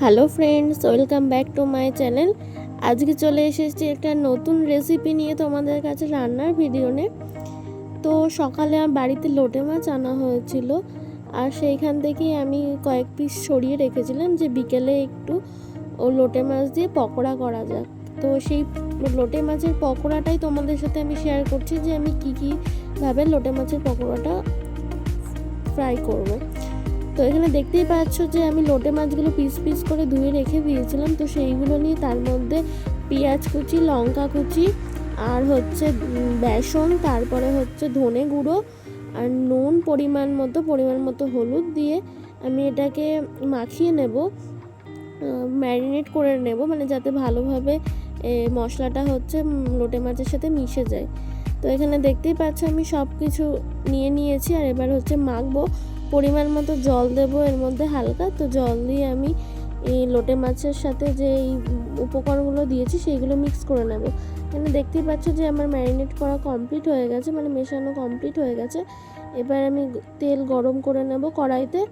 Hello friends, welcome back to my channel. আজকে চলে এসেছি একটা নতুন রেসিপি নিয়ে তোমাদের কাছে রান্নার ভিডিও নে। তো সকালে আমার বাড়িতে লোটে মাছ আনা হয়েছিল, আর সেইখান থেকেই আমি কয়েক পিস সরিয়ে রেখেছিলাম যে বিকেলে একটু ও লোটে মাছ দিয়ে পকোড়া করা যাক। তো সেই লোটে মাছের পকোড়াটাই তোমাদের সাথে আমি শেয়ার করছি যে আমি কী কীভাবে লোটে মাছের পকোড়াটা ফ্রাই করব। তো এখানে দেখতেই পাচ্ছ যে আমি লোটে মাছগুলো পিস পিস করে ধুয়ে রেখে দিয়েছিলাম। তো সেইগুলো নিয়ে তার মধ্যে পেঁয়াজ কুচি, লঙ্কা কুচি আর হচ্ছে বেসন, তারপরে হচ্ছে ধনে গুঁড়ো আর নুন পরিমাণ মতো পরিমাণ মতো হলুদ দিয়ে আমি এটাকে মাখিয়ে নেব ম্যারিনেট করে নেব মানে যাতে ভালোভাবে মশলাটা হচ্ছে লোটে মাছের সাথে মিশে যায়। তো এখানে দেখতেই পাচ্ছ আমি সব কিছু নিয়ে নিয়েছি আর এবার হচ্ছে মাখবো। পরিমাণ মতো জল দেব এর মধ্যে হালকা তো জল দিয়ে আমি এই লোটে মাছের সাথে যে এই উপকরণগুলো দিয়েছি, সেইগুলো মিক্স করে নেব। এখানে দেখতেই পাচ্ছ যে আমার ম্যারিনেট করা কমপ্লিট হয়ে গেছে মানে মেশানো কমপ্লিট হয়ে গেছে। এবার আমি তেল গরম করে নেব কড়াইতে।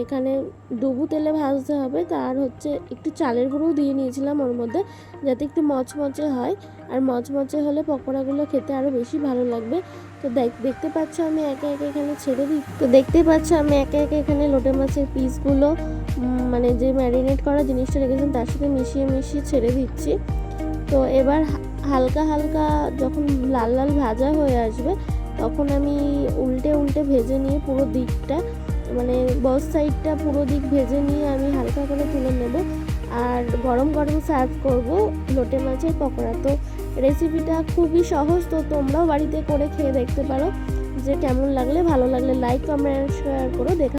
এখানে ডুবু তেলে ভাজতে হবে, তার হচ্ছে একটু চালের গুঁড়োও দিয়ে নিয়েছিলাম ওর মধ্যে, যাতে একটু মচমচে হয়। আর মচমচে হলে পকোড়াগুলো খেতে আরও বেশি ভালো লাগবে। তো দেখ- দেখতে পাচ্ছ আমি একে একে এখানে ছেড়ে দিই। তো দেখতে পাচ্ছ আমি একে একে এখানে লোটে মাছের পিসগুলো মানে যে ম্যারিনেট করা জিনিসটা রেখেছিলাম তার সাথে মিশিয়ে মিশিয়ে ছেড়ে দিচ্ছি। তো এবার হালকা হালকা যখন লাল লাল ভাজা হয়ে আসবে, তখন আমি উল্টে উল্টে ভেজে নিয়ে পুরো দিকটা মানে বস সাইডটা পুরো দিক ভেজে নিয়ে আমি হালকা করে তুলে নেব। আর গরম গরম সার্ভ করব লোটে মাছের পকোড়া। তো রেসিপিটা খুবই সহজ, তো তোমরাও বাড়িতে করে খেয়ে দেখতে পারো যে কেমন লাগলে, ভালো লাগলে লাইক কমেন্ট শেয়ার করো। দেখা